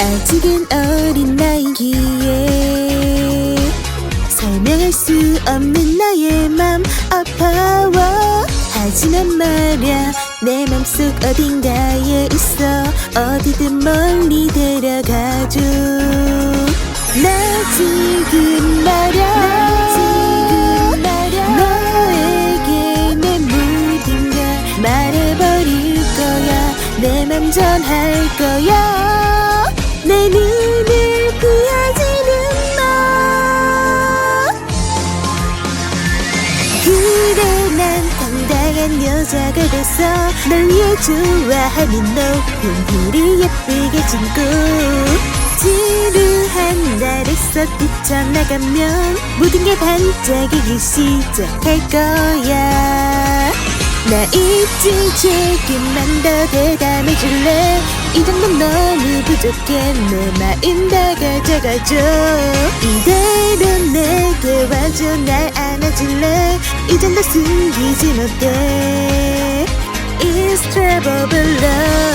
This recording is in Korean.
아직은 어린 나이기에 설명할 수 없는 나의 맘 아파워. 하지만 말야 내 맘속 어딘가에 있어. 어디든 멀리 데려가줘. 나 지금 말야. 너에게 내 모든 걸 말해버릴 거야. 내 맘 전할 거야 난 당당한 여자가 됐어. 널 좋아하는 높은 우리 예쁘게 신고. 지루한 날에서 뛰쳐나가면 모든 게 반짝이기 시작할 거야. 나 있지 조금만 더 대담해줄래? 이 정도는 너무 부족해. 내 마음 다 가져가줘. 이대로 내게 와줘. 날 안아줄래 이 정도 숨기지 못해 It's trouble love